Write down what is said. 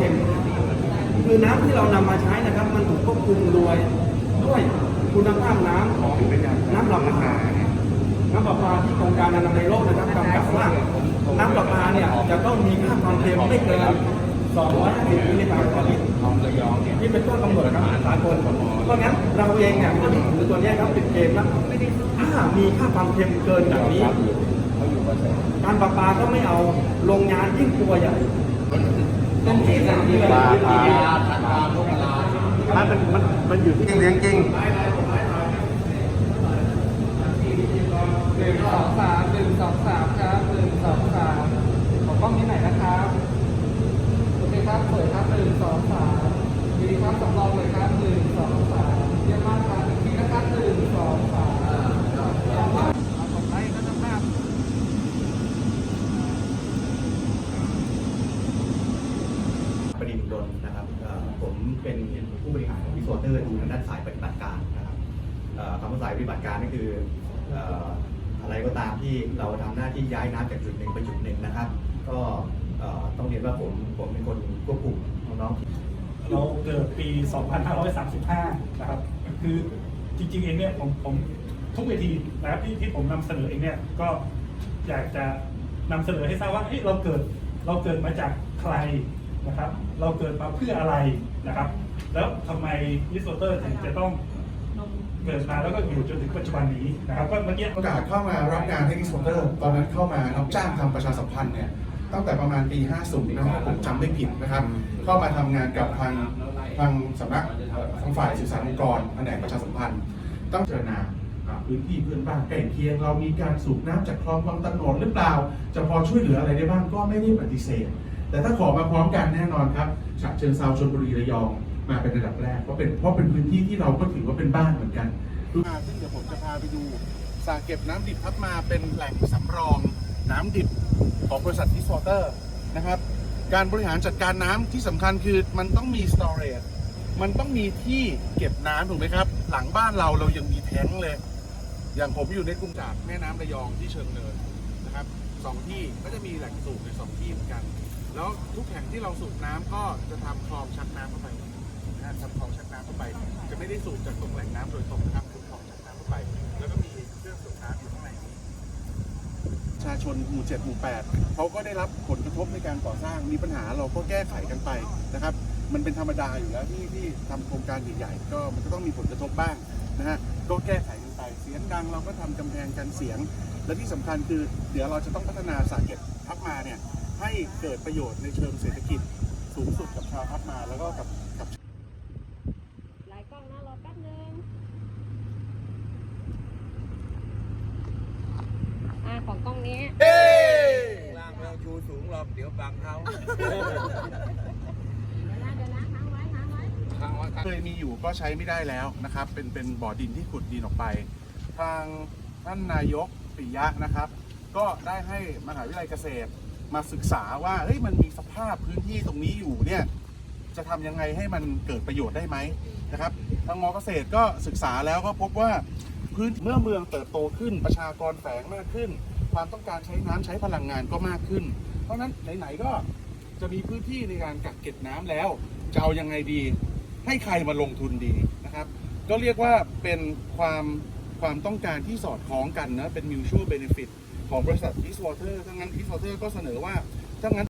เค็ม คือน้ำที่เรานำมาใช้นะครับ มันถูกควบคุมโดยด้วยคุณภาพน้ำของน้ำประปาน้ำประปาที่องค์การอนามัยโลกนะครับกำกับว่าน้ำประปาเนี่ยจะต้องมีค่าความเค็มไม่เกิน250มิลลิกรัมต่อลิตรนี่เป็นข้อกำหนดครับสากลเพราะงั้นเราเองเนี่ยก็ถือตัวนี้ครับติดเกมนะถ้ามีค่าความเค็มเกินจากนี้ การประปาก็ไม่เอาโรงงานยิ่งตัวใหญ่ ต้องที่สั่งที่เวลามันมันมันอยู่ที่เลี้ยงจริงหนึ่งสองสามหนึ่งสองสามครับหนึ่งสองสามขอกล้องนี้หน่อยนะครับโอเคครับเปิดครับหนึ่งสองสามดีครับสำรองเลยครับหนึ่งสองสามเยี่ยมมากครับอีกทีนะครับหนึ่งสองสามเอาของไลค์ก็จะภาพ ประดิษฐ์ดลนะครับผมเป็นผู้บริหารของพิโซเตอร์ดูทางด้านสายปฏิบัติการนะครับคำว่าสายปฏิบัติการก็คืออะไรก็ตามที่เราทำหน้าที่ย้ายน้ำจากจุดหนึ่งไปจุดหนึ่งนะครับ ก็ต้องเรียนว่าผมผมเป็นคนควบคุมน้องๆเราเกิดปี 2535 นะครับ คือจริงๆเองเนี่ยผมผมทุกเวทีนะครับที่ที่ผมนำเสนอเองเนี่ยก็อยากจะนำเสนอให้ทราบว่าเฮ้ยเราเกิดเราเกิดมาจากใคร นะครับ เราเกิดมาเพื่ออะไรนะครับ แล้วทำไมลิสโตเตอร์ถึงจะต้องเกิดมาแล้วก็อยู่จนถึงปัจจุบันนี้นะครับก็เมื่อกี้โอกาสเข้ามารับงานให้ดิสโพเตอร์ตอนนั้นเข้ามารับจ้างทำประชาสัมพันธ์เนี่ยตั้งแต่ประมาณปี 50นะครับผมจำไม่ผิดนะครับ เข้ามาทำงานกับทางทางสำนักทางฝ่ายสื่อสารองค์กรแผนกประชาสัมพันธ์ ต้องเจรนาพื้นที่เพื่อนบ้านใกล้เคียง เรามีการสูบน้ำจากคลองบางตะนนหรือเปล่า จะพอช่วยเหลืออะไรได้บ้างก็ไม่ได้ปฏิเสธ แต่ถ้าขอมาพร้อมกันแน่นอนครับฉะเชิงเซาชลบุรีระยองมาเป็นระดับแรกเพราะเป็นเพราะเป็นพื้นที่ที่เราก็ถือว่าเป็นบ้านเหมือนกันซึ่งเดี๋ยวผมจะพาไปดูสระเก็บน้ำดิบพับมาเป็นแหล่งสำรองน้ำดิบของบริษัททิสวอเตอร์นะครับ การบริหารจัดการน้ำที่สำคัญคือมันต้องมี storage มันต้องมีที่เก็บน้ำถูกไหมครับ หลังบ้านเราเรายังมีแท้งเลย อย่างผมอยู่ในกรุงจากแม่น้ำระยองที่เชิงเนินนะครับสองที่ก็จะมีแหล่งสูบในสองที่เหมือนกัน แล้วทุกแห่งที่เราสูบน้ำก็จะทำคลองชักน้ำเข้าไปนะฮะทำคลองชักน้ำเข้าไป จะไม่ได้สูบจากตรงแหล่งน้ำโดยตรงนะครับคือคลองชักน้ำเข้าไป แล้วก็มีเครื่องสูบน้ำอยู่ข้างในนี้ประชาชนหมู่เจ็ดหมู่แปดเขาก็ได้รับผลกระทบในการก่อสร้างมีปัญหาเราก็แก้ไขกันไปนะครับ มันเป็นธรรมดาอยู่แล้วที่ที่ทำโครงการใหญ่ๆก็มันก็ต้องมีผลกระทบบ้างนะฮะก็แก้ไขกันไปเสียงดังเราก็ทำกำแพงกันเสียง และที่สำคัญคือ เดี๋ยวเราจะต้องพัฒนาสาเก็ตทับมาเนี่ย ให้เกิดประโยชน์ในเชิงเศรษฐกิจสูงสุดกับชาวทับมาแล้วก็กับกับหลายกล้องนะรอแป๊บนึงอ่าของกล้องนี้ล่างไม่ต้องชูสูงหรอกเดี๋ยวบังเขาเดี๋ยวนะเดี๋ยวนะค้างไว้ค้างไว้ข้างว่ากันเคยมีอยู่ก็ใช้ไม่ได้แล้วนะครับ เป็นเป็นบ่อดินที่ขุดดินออกไป ทางท่านนายกปิยะนะครับ ก็ได้ให้มหาวิทยาลัยเกษตร มาศึกษาว่าเฮ้ยมันมีสภาพพื้นที่ตรงนี้อยู่เนี่ยจะทำยังไงให้มันเกิดประโยชน์ได้ไหมนะครับทางมอเกษตรก็ศึกษาแล้วก็พบว่าพื้นเมื่อเมืองเติบโตขึ้นประชากรแฝงมากขึ้น ความต้องการใช้น้ำใช้พลังงานก็มากขึ้น เพราะฉะนั้นไหนๆก็จะมีพื้นที่ในการกักเก็บน้ำแล้วจะเอายังไงดี ให้ใครมาลงทุนดีนะครับ ก็เรียกว่าเป็นความความต้องการที่สอดคล้องกันนะเป็น mutual benefit ของบริษัท Eastwater ทั้งนั้น Eastwater ก็เสนอว่าถ้างั้น